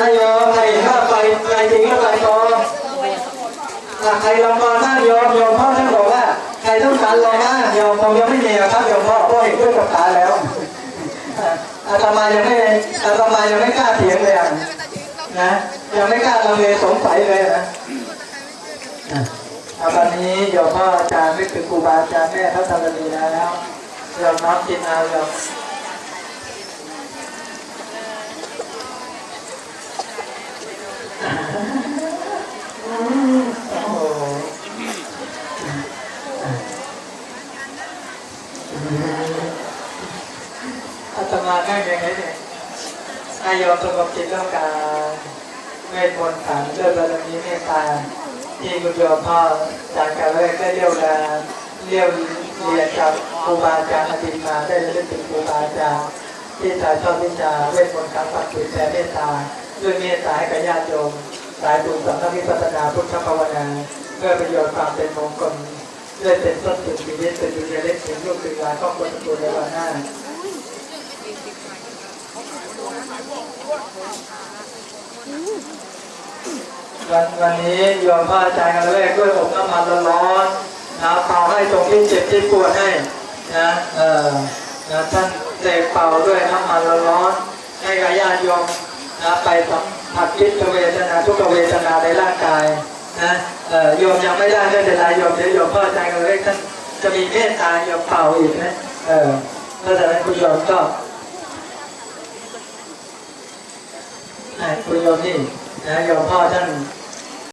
นายโยมใครเห็นว่าไฟไฟจริงหรือไฟปลอมอะใครลองมาหน้าโยมโยมพ่อท่านบอกว่า ใครต้องการลองหน้าโยมคงยังไม่มีหรอกครับโยมพ่อพราะเห็นด้วยกับตาแล้วอาตมายังไม่อาตมายังไม่กล้าเถียงเลยนะยังไม่กล้าลังเลสงสัยเลยนะอะเอาวันนี้โยมพ่ออาจารย์นึกถึงครูบาอาจารย์แม่พระธรณีแล้วโยมน้อมกินเอาโยม อาตมานั่งยังไงเนี่ยอายอมสงบจิตต้องการเวทมนต์ขังเรื่องบารมีเมตตาที่คุณโยมพ่อจากการแรกได้เรียวแรงเรียวเรียนกับครูบาอาจารย์อดีตมาได้เรื่องถึงครูบาอาจารย์ที่ถ่ายทอดวิชาเวทมนต์ขังปัจจุบันเมตตาด้วยเมตตาให้กับญาติโยมสายบุญสัมพันธ์วิปัสสนาพุทธภาวนาเพื่อประโยชน์ความเป็นมงคลด้วยเป็นต้นถึงชีวิตเป็นดุจเล็กถึงลูกถึงหลานครอบครัวตระกูลในวันหน้า วันวันนี้โยมพระอาจารย์กันแรกด้วยอบน้ำมันร้อนๆนะเป่าให้ตรงที่เจ็บที่ปวดให้นะเออนะท่านเสกเป่าด้วยน้ำมันร้อนๆให้กับญาติโยมนะไปสัมผัสพิษเวทนาทุกเวทนาในร่างกายนะเออโยมยังไม่ได้ไม่เป็นไรโยมเดี๋ยวโยมพ่อใจกันเลยท่านจะมีเมตตาโยมเป่าอีกนะเออเพราะฉะนั้นคุณโยมก็ให้ คุณโยมนี่นะโยมพ่อท่าน